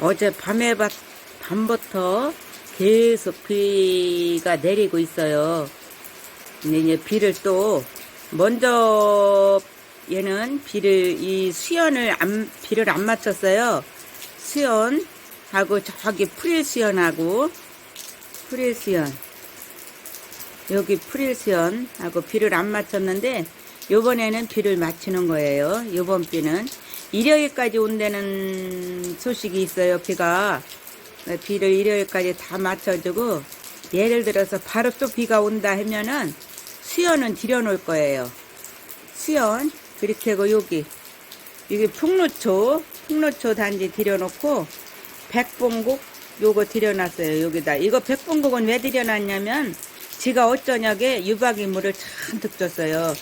어제 밤에 밤- 밤부터 계속 비가 내리고 있어요. 근데 이제 비를 또 먼저 얘는 비를 이 수연을 안 비를 안 맞췄어요. 수연하고 저기 프릴 수연하고 프릴 수연 여기 프릴 수연하고 비를 안 맞췄는데 요번에는 비를 맞추는 거예요. 요번 비는 일요일까지 온다는 소식이 있어요. 비가 비를 일요일까지 다 맞춰주고 예를 들어서 바로 또 비가 온다 하면은 수연은 들여놓을 거예요. 수연 그렇게 하고 여기 여기 풍로초 풍로초 단지 들여놓고 백봉국 요거 들여놨어요. 여기다 이거 백봉국은 왜 들여놨냐면 지가 어쩌냐게 유박이 물을 잔뜩 줬어요.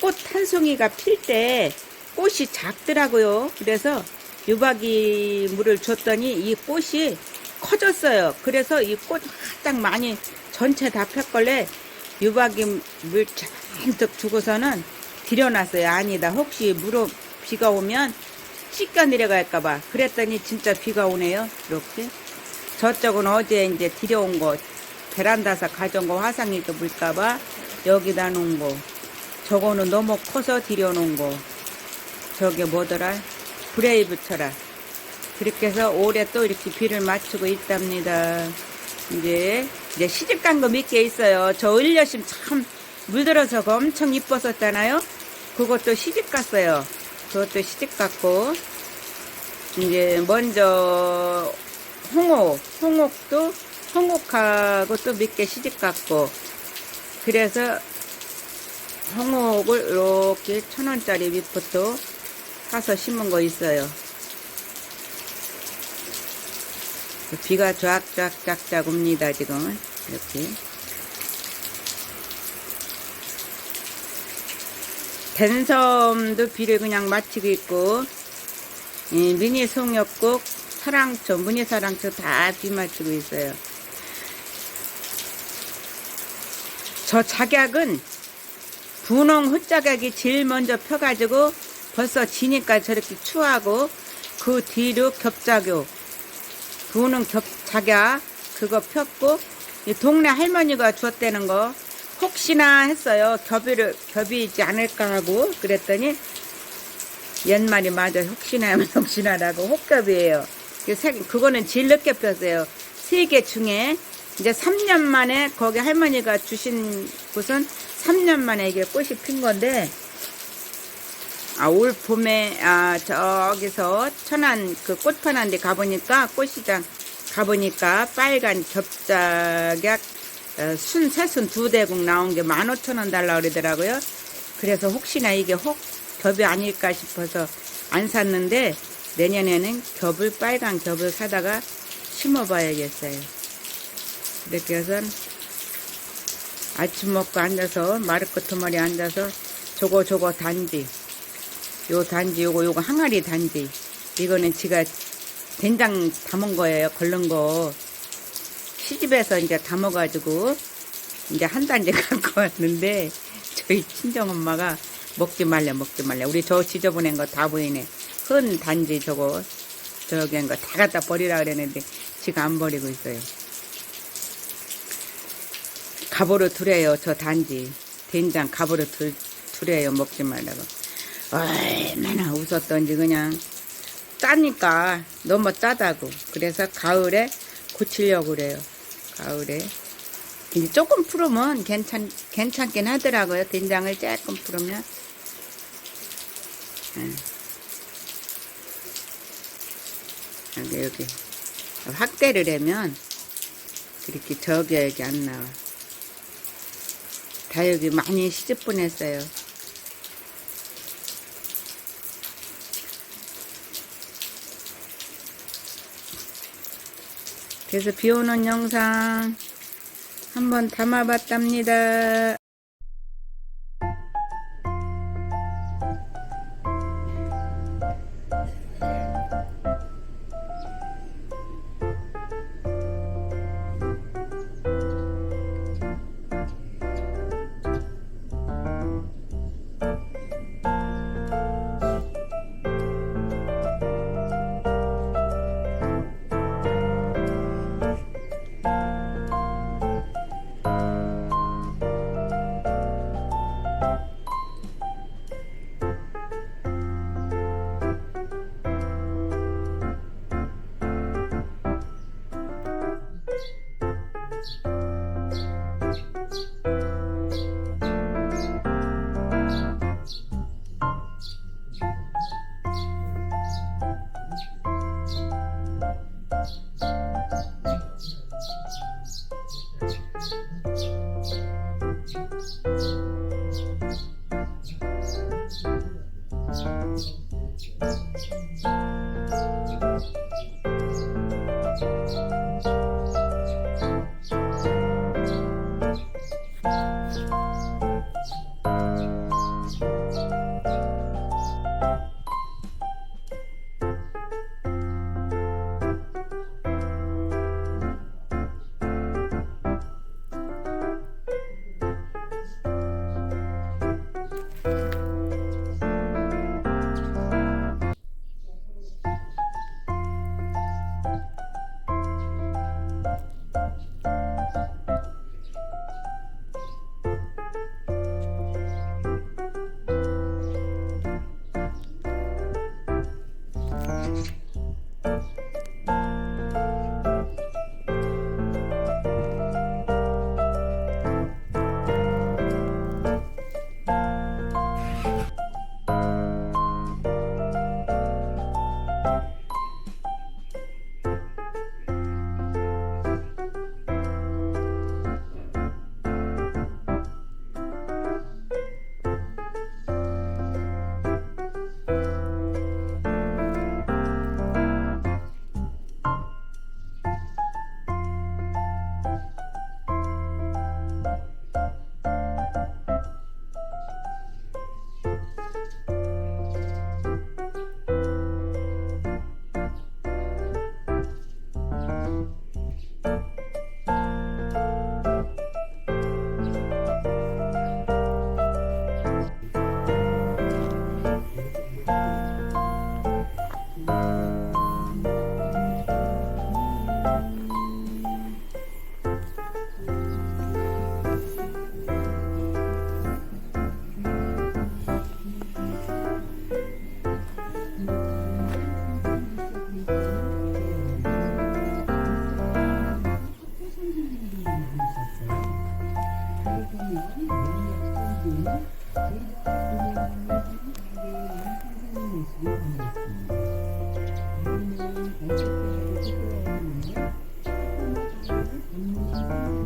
꽃 한 송이가 필때 꽃이 작더라고요. 그래서 유박이 물을 줬더니 이 꽃이 커졌어요. 그래서 이 꽃 딱 많이 전체 다 폈걸래 유박이 물 잔뜩 주고서는 들여놨어요. 아니다. 혹시 물어 비가 오면 씻겨 내려갈까봐. 그랬더니 진짜 비가 오네요. 이렇게. 저쪽은 어제 이제 들여온 거 베란다에서 가져온 거 화상이도 물까봐 여기다 놓은 거. 저거는 너무 커서 들여놓은 거. 저게 뭐더라? 브레이브 쳐라. 그렇게 해서 올해 또 이렇게 비를 맞추고 있답니다. 이제, 이제 시집 간 거 몇 개 있어요. 저 을려심 참 물들어서 엄청 이뻤었잖아요. 그것도 시집 갔어요. 그것도 시집 갔고, 이제 먼저 홍옥, 홍옥도 홍옥하고 또 몇 개 시집 갔고, 그래서 홍옥을 이렇게 천 원짜리 밑부터 사서 심은 거 있어요. 비가 쫙쫙쫙쫙 옵니다, 지금은. 이렇게. 댄섬도 비를 그냥 맞추고 있고, 이 미니 송역국, 사랑초, 무늬 사랑초 다 비 맞추고 있어요. 저 작약은 분홍 흙작약이 제일 먼저 펴가지고 벌써 지니까 저렇게 추하고 그 뒤로 겹작요. 분홍 겹작약 그거 폈고 이 동네 할머니가 주었다는 거 혹시나 했어요. 겹이를 겹이지 않을까 하고 그랬더니 옛말이 맞아. 혹시나 하면 혹시나라고 혹겹이에요. 그 세- 그거는 늦게 폈어요. 세 개 중에 이제 3년 만에 거기 할머니가 주신 곳은 3년 만에 이게 꽃이 핀 건데 아, 올 봄에 아 저기서 천안 그 꽃판한 데 가보니까 꽃시장 가보니까 빨간 겹작약 어, 순 새순 두 대국 나온 게 15,000원 달라 그러더라고요. 그래서 혹시나 이게 혹 겹이 아닐까 싶어서 안 샀는데 내년에는 겹을 빨간 겹을 사다가 심어봐야겠어요. 이렇게 해서 아침 먹고 앉아서 마르코토머리 앉아서 저거 저거 단지 요 단지 요거 요거 항아리 단지. 이거는 지가 된장 담은 거예요 걸른 거. 시집에서 이제 담아가지고 이제 한 단지 갖고 왔는데 저희 친정 엄마가 먹지 말래 먹지 말래. 우리 저 지저분한 거 다 보이네. 흔 단지 저거 저기 한 거 다 갖다 버리라 그랬는데 지가 안 버리고 있어요. 갑으로 두래요 저 단지. 된장 갑으로 두, 두래요 먹지 말라고 얼마나 웃었던지 그냥 짜니까 너무 짜다고. 그래서 가을에 고치려고 그래요. 가을에. 이제 조금 풀으면 괜찮 괜찮긴 하더라고요. 된장을 조금 풀으면. 응. 여기 여기. 확대를 하면 그렇게 저기야지 안 나와. 다 여기 많이 시집 보냈어요. 그래서 비 오는 영상 한번 담아봤답니다.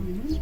Mm-hmm.